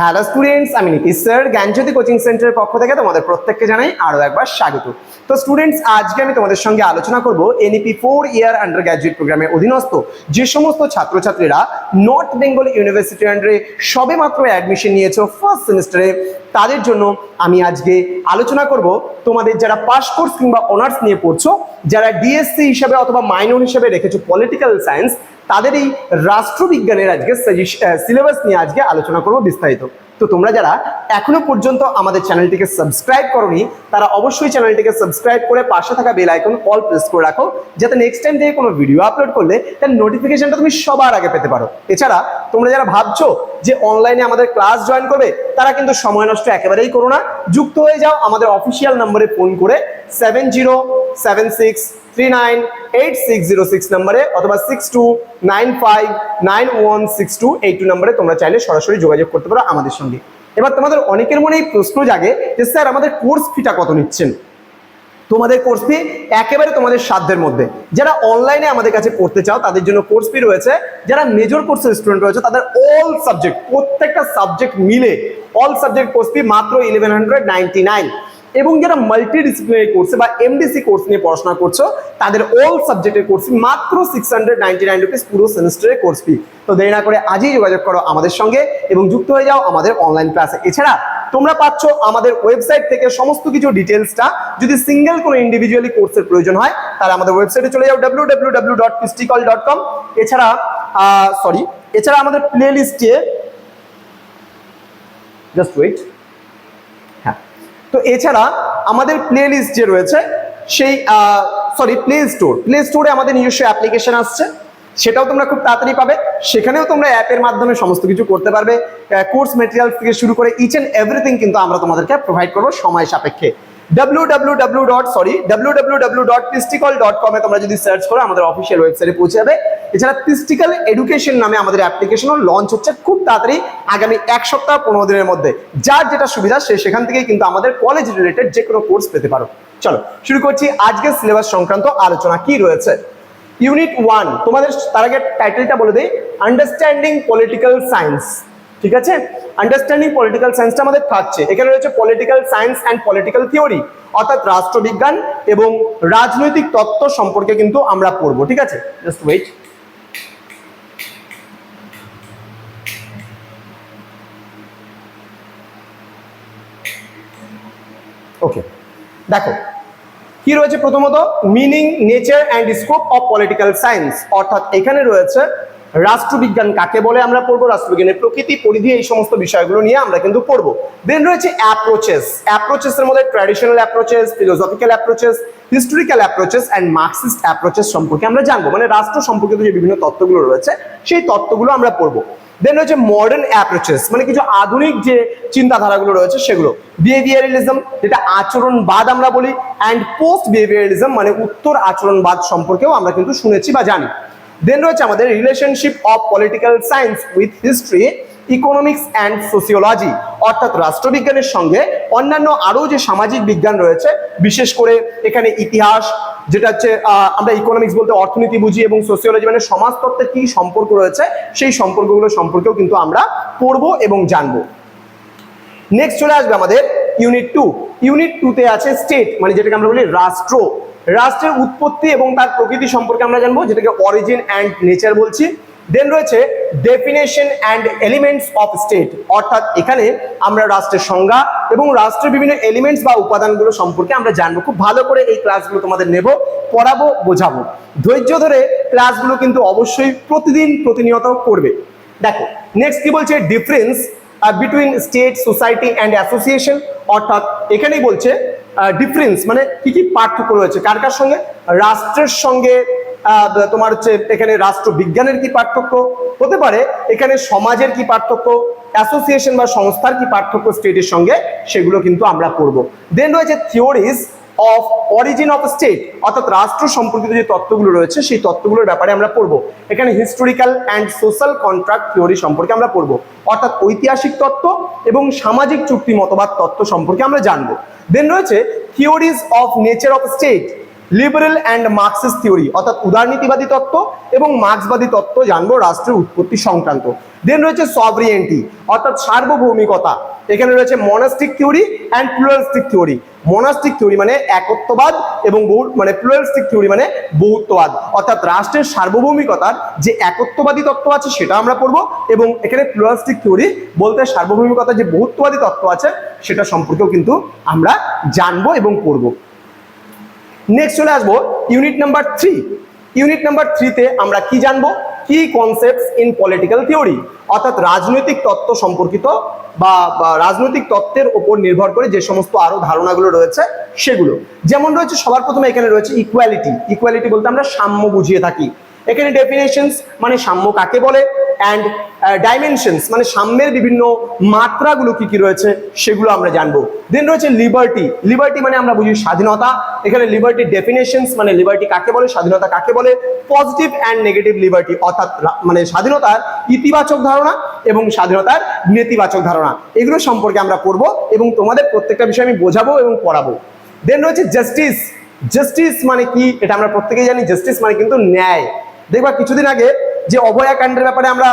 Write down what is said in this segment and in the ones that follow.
Hello students আমি Nitish sir জ্ঞানজ্যোতি coaching সেন্টারের পক্ষ থেকে তোমাদের প্রত্যেককে জানাই আরও একবার স্বাগত। তো স্টুডেন্টস আজকে আমি তোমাদের সঙ্গে আলোচনা করব NEP four year undergraduate প্রোগ্রামের অধীনস্থ যে সমস্ত ছাত্রছাত্রীরা নর্থ বেঙ্গল ইউনিভার্সিটি আন্ডারে সবে মাত্র অ্যাডমিশন নিয়েছো ফার্স্ট সেমিস্টারে তাদের জন্য আমি আজকে আলোচনা করব তোমাদের যারা পাস কোর্স কিংবা অনার্স নিয়ে পড়ছো, যারা ডিএসসি হিসাবে অথবা মাইনর হিসাবে রেখেছো পলিটিক্যাল সায়েন্স তাদের এই রাষ্ট্রবিজ্ঞানের আজকে সিলেবাস নিয়ে আজকে আলোচনা করব বিস্তারিত। তো তোমরা যারা এখনও পর্যন্ত আমাদের চ্যানেলটিকে সাবস্ক্রাইব করনি, তারা অবশ্যই চ্যানেলটিকে সাবস্ক্রাইব করে পাশে থাকা বেল আইকন অল প্রেস করে রাখো, যাতে নেক্সট টাইম থেকে কোনো ভিডিও আপলোড করলে তার নোটিফিকেশনটা তুমি সবার আগে পেতে পারো। এছাড়া তোমরা যারা ভাবছ যে অনলাইনে আমাদের ক্লাস জয়েন করবে, তারা কিন্তু সময় নষ্ট একেবারেই করো না। যুক্ত হয়ে যাও আমাদের অফিসিয়াল নম্বরে ফোন করে seven zero seven six three nine eight six zero six নম্বরে অথবা six two nine five nine one six two eight two নম্বরে তোমরা চাইলে সরাসরি যোগাযোগ করতে পারো আমাদের সঙ্গে। এবার তোমাদের অনেকের মনে এই প্রশ্ন জাগে যে, স্যার, আমাদের কোর্স ফিটা কত নিচ্ছেন? তোমাদের কোর্স ফি একেবারে তোমাদের সাধ্যের মধ্যে। যারা অনলাইনে আমাদের কাছে পড়তে চাও, তাদের জন্য কোর্স ফি রয়েছে। যারা মেজর কোর্সের স্টুডেন্ট রয়েছে, তাদের অল সাবজেক্ট, প্রত্যেকটা সাবজেক্ট মিলে, অল সাবজেক্ট কোর্স ফি মাত্র ইলেভেন হান্ড্রেড নাইনটি নাইন এবং যারা মাল্টি ডিসিপ্লিনারি কোর্সে বা এমডিসি কোর্স নিয়ে পড়াশোনা করছ, তাদের অল সাবজেক্টের কোর্স ফি মাত্র six hundred ninety nine rupees পুরো সেমিস্টারের কোর্স ফি তো দেরি না করে আজই যোগাযোগ করো আমাদের সঙ্গে এবং যুক্ত হয়ে যাও আমাদের অনলাইন ক্লাসে এছাড়া তোমরা পাচ্ছ আমাদের ওয়েবসাইট থেকে সমস্ত কিছু ডিটেলসটা যদি সিঙ্গেল কোনো ইন্ডিভিজুয়ালি কোর্সের প্রয়োজন হয়, তাহলে আমাদের ওয়েবসাইটে চলে যাও ডাব্লিউ ডট পিস্টিকল ডট কম এছাড়া সরি এছাড়া আমাদের প্লে লিস্টে জাস্ট ওয়েট তো এছাড়া আমাদের প্লে লিস্ট যে রয়েছে, সেই সরি প্লে স্টোর প্লে স্টোরে আমাদের নিজস্ব অ্যাপ্লিকেশন আসছে। সেটাও তোমরা খুব তাড়াতাড়ি পাবে। সেখানেও তোমরা অ্যাপের মাধ্যমে সমস্ত কিছু করতে পারবে। কোর্স মেটেরিয়াল থেকে শুরু করে ইচ অ্যান্ড এভরিথিং কিন্তু আমরা তোমাদেরকে প্রোভাইড করব সময় সাপেক্ষে। W dot sorry W dot পিস্টিকল dot কমে যদি সার্চ করো, আমাদের অফিসিয়াল ওয়েবসাইটে পৌঁছে যাবে। এছাড়া পিস্টিক্যাল এডুকেশন নামে আমাদের লঞ্চ হচ্ছে খুব তাড়াতাড়ি আগামী এক সপ্তাহ পনেরো দিনের মধ্যে। যার যেটা সুবিধা, সে সেখান থেকেই কিন্তু আমাদের কলেজ রিলেটেড কোর্স পেতে পারো। চলো, শুরু করছি আজকের সিলেবাস সংক্রান্ত আলোচনা। কি রয়েছে? ইউনিট ওয়ান তোমাদের তার আগে টাইটেলটা বলে দিই। আন্ডারস্ট্যান্ডিং পলিটিক্যাল সায়েন্স ঠিক আছে? আন্ডারস্ট্যান্ডিং পলিটিক্যাল সায়েন্সটা আমাদের থাকছে। এখানে রয়েছে political science and political theory অর্থাৎ রাষ্ট্রবিজ্ঞান এবং রাজনৈতিক তত্ত্ব সম্পর্কে কিন্তু আমরা পড়ব, ঠিক আছে? জাস্ট ওয়েট ওকে দেখো, কি রয়েছে প্রথমত? Meaning nature and scope of political science অর্থাৎ এখানে রয়েছে রাষ্ট্রবিজ্ঞান কাকে বলে আমরা পড়ব? রাষ্ট্রবিজ্ঞানের প্রকৃতি, পরিধি, এই সমস্ত বিষয়গুলো নিয়ে আমরা কিন্তু পড়ব। দেন রয়েছে অ্যাপ্রোচেস অ্যাপ্রোচেসের মধ্যে traditional approaches philosophical approaches historical approaches and Marxist approaches সম্পর্কে আমরা জানব। মানে রাষ্ট্র সম্পর্কিত যে বিভিন্ন তত্ত্বগুলো রয়েছে, সেই তত্ত্বগুলো আমরা পড়ব। দেন রয়েছে মডার্ন অ্যাপ্রোচেস মানে কিছু আধুনিক যে চিন্তাধারাগুলো রয়েছে সেগুলো। বিহেভিয়ারিলিজম যেটা আচরণবাদ আমরা বলি অ্যান্ড পোস্ট বিহেভিয়ারিলিজম মানে উত্তর আচরণবাদ সম্পর্কেও আমরা কিন্তু শুনেছি বা জানি। দেন রয়েছে আমাদের relationship of political science with history economics and sociology অর্থাৎ রাষ্ট্রবিজ্ঞানের সঙ্গে অন্যান্য আরও যে সামাজিক বিজ্ঞান রয়েছে, বিশেষ করে এখানে ইতিহাস, যেটা হচ্ছে আমরা ইকোনমিক্স বলতে অর্থনীতি বুঝি এবং সোসিওলজি মানে সমাজতত্ত্বের কি সম্পর্ক রয়েছে, সেই সম্পর্কগুলো সম্পর্কেও কিন্তু আমরা পড়ব এবং জানব। নেক্সট চলে আসবে আমাদের ইউনিট টু ইউনিট টুতে আছে স্টেট মানে যেটাকে আমরা বলি রাষ্ট্র। রাষ্ট্রের উৎপত্তি এবং তার প্রকৃতি সম্পর্কে আমরা জানব, যেটাকে অরিজিন অ্যান্ড নেচার বলছি। দেন রয়েছে definition and elements of state অর্থাৎ এখানে আমরা রাষ্ট্রের সংজ্ঞা এবং রাষ্ট্রের বিভিন্ন এলিমেন্টস বা উপাদানগুলো সম্পর্কে আমরা জানব। খুব ভালো করে এই ক্লাসগুলো তোমাদের নেব, পড়াবো, বোঝাবো। ধৈর্য ধরে ক্লাসগুলো কিন্তু অবশ্যই প্রতিদিন প্রতিনিয়ত করবে। দেখো নেক্সট কি বলছে? Difference between state society and association অর্থাৎ এখানেই বলছে ডিফারেন্স মানে কি কি পার্থক্য রয়েছে? কার কার সঙ্গে? রাষ্ট্রের সঙ্গে তোমার হচ্ছে এখানে রাষ্ট্রবিজ্ঞানের কি পার্থক্য? হতে পারে, এখানে সমাজের কি পার্থক্য? অ্যাসোসিয়েশন বা সংস্থার কি পার্থক্য স্টেটের সঙ্গে? সেগুলো কিন্তু আমরা পড়ব দেন রয়েছে theories of origin of state অর্থাৎ রাষ্ট্র সম্পর্কিত যে তত্ত্বগুলো রয়েছে, সেই তত্ত্বগুলোর ব্যাপারে আমরা পড়ব। এখানে historical and social contract theory সম্পর্কে আমরা পড়ব। অর্থাৎ ঐতিহাসিক তত্ত্ব এবং সামাজিক চুক্তি মতবাদ তত্ত্ব সম্পর্কে আমরা জানব। দেন রয়েছে theories of nature of state liberal and Marxist theory, অর্থাৎ উদারনীতিবাদী তত্ত্ব এবং মার্ক্সবাদী তত্ত্ব জানব রাষ্ট্রের উৎপত্তি সংক্রান্ত। দেন রয়েছে সভরিয়েন্টি অর্থাৎ সার্বভৌমিকতা। এখানে রয়েছে monistic theory and pluralistic theory monistic theory মানে একত্ববাদ এবং বহু মানে প্লুরালিস্টিক থিওরি মানে বহুত্ববাদ। অর্থাৎ রাষ্ট্রের সার্বভৌমিকতার যে একত্ববাদী তত্ত্ব আছে সেটা আমরা পড়ব এবং এখানে প্লুরালিস্টিক থিওরি বলতে সার্বভৌমিকতার যে বহুত্ববাদী তত্ত্ব আছে সেটা সম্পর্কেও কিন্তু আমরা জানব এবং পড়ব। নেক্সট চলে আসব unit number three unit number থ্রিতে আমরা কি জানব? কি কনসেপ্টস ইন পলিটিক্যাল থিওরি অর্থাৎ রাজনৈতিক তত্ত্ব সম্পর্কিত বা রাজনৈতিক তত্ত্বের ওপর নির্ভর করে যে সমস্ত আরও ধারণাগুলো রয়েছে সেগুলো। যেমন রয়েছে, সবার প্রথমে এখানে রয়েছে ইকুয়ালিটি ইকুয়ালিটি বলতে আমরা সাম্য বুঝিয়ে থাকি। এখানে ডেফিনেশনস মানে সাম্য কাকে বলে? অ্যান্ড ডাইমেনশনস মানে সাম্যের বিভিন্ন মাত্রাগুলো কি কি রয়েছে সেগুলো আমরা জানব। দেন রয়েছে লিবার্টি লিবার্টি মানে আমরা বুঝি স্বাধীনতা। এখানে লিবার্টি ডেফিনেশনস মানে লিবার্টি কাকে বলে, স্বাধীনতা কাকে বলে? পজিটিভ অ্যান্ড নেগেটিভ লিবার্টি অর্থাৎ মানে স্বাধীনতার ইতিবাচক ধারণা এবং স্বাধীনতার নেতিবাচক ধারণা। এগুলো সম্পর্কে আমরা পড়ব এবং তোমাদের প্রত্যেকটা বিষয় আমি বোঝাবো এবং পড়াবো। দেন রয়েছে জাস্টিস জাস্টিস মানে কি? এটা আমরা প্রত্যেকেই জানি। জাস্টিস মানে কিন্তু ন্যায়। দেখবা কিছুদিন আগে যে অভয়াকাণ্ডের ব্যাপারে আমরা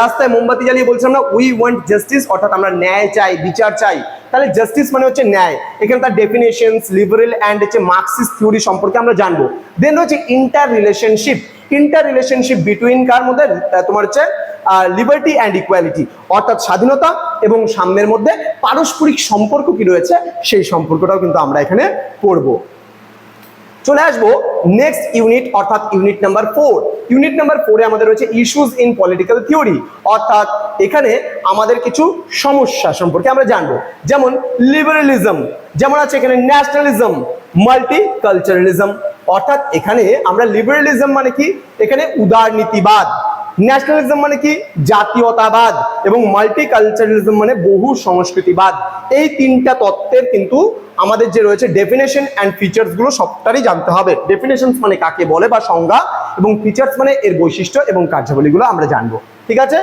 রাস্তায় মোমবাতি জ্বালিয়ে বলছিলাম না উই ওয়ান্ট জাস্টিস অর্থাৎ আমরা ন্যায় চাই, বিচার চাই। তাহলে জাস্টিস মানে হচ্ছে ন্যায়। এখানে তার ডেফিনেশনস লিবারেল অ্যান্ড হচ্ছে মার্কসিস্ট থিওরি সম্পর্কে আমরা জানব। দেন রয়েছে inter relationship inter relationship between কার মধ্যে? তোমার হচ্ছে লিবার্টি অ্যান্ড ইকুয়ালিটি অর্থাৎ স্বাধীনতা এবং সাম্যের মধ্যে পারস্পরিক সম্পর্ক কি রয়েছে? সেই সম্পর্কটাও কিন্তু আমরা এখানে পড়ব। চলে আসব নেক্সট ইউনিট অর্থাৎ unit number four unit number ফোরে আমাদের রয়েছে ইস্যুস ইন পলিটিক্যাল থিওরি অর্থাৎ এখানে আমাদের কিছু সমস্যা সম্পর্কে আমরা জানব। যেমন লিবারেলিজম যেমন আছে এখানে ন্যাশনালিজম মাল্টিকালচারালিজম অর্থাৎ এখানে আমরা লিবারেলিজম মানে কি? এখানে উদারনীতিবাদ। ন্যাশনালিজম মানে কি? জাতীয়তাবাদ এবং মাল্টিকালচারালিজম মানে বহু সংস্কৃতিবাদ। এই তিনটা তত্ত্বের কিন্তু আমাদের যে রয়েছে ডেফিনেশন অ্যান্ড ফিচার্সগুলো সবটারই জানতে হবে। ডেফিনেশনস মানে কাকে বলে বা সংজ্ঞা এবং ফিচার্স মানে এর বৈশিষ্ট্য এবং কার্যাবলীগুলো আমরা জানব। ঠিক আছে?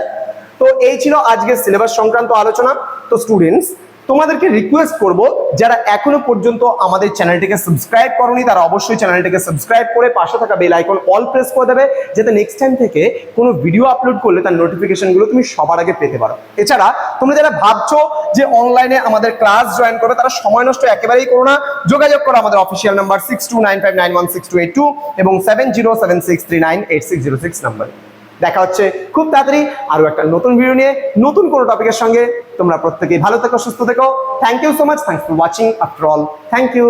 তো এই ছিল আজকের সিলেবাস সংক্রান্ত আলোচনা। তো স্টুডেন্টস তোমাদেরকে রিকোয়েস্ট করব, যারা এখনও পর্যন্ত আমাদের চ্যানেলটিকে সাবস্ক্রাইব করনি, তারা অবশ্যই চ্যানেলটিকে সাবস্ক্রাইব করে পাশে থাকা বেল আইকন অল প্রেস করে দেবে, যাতে নেক্সট টাইম থেকে কোনো ভিডিও আপলোড করলে তার নোটিফিকেশনগুলো তুমি সবার আগে পেতে পারো। এছাড়া, তোমরা যারা ভাবছ যে অনলাইনে আমাদের ক্লাস জয়েন করবে, তারা সময় নষ্ট একেবারেই করো না। যোগাযোগ করো আমাদের official number six two nine five nine one six two eight two এবং seven zero seven six three nine eight six zero six number দেখা হচ্ছে খুব তাড়াতাড়ি আরও একটা নতুন ভিডিও নিয়ে, নতুন কোনো টপিকের সঙ্গে। তোমরা প্রত্যেকেই ভালো থেকো, সুস্থ থেকো। Thank you so much thanks for watching after all thank you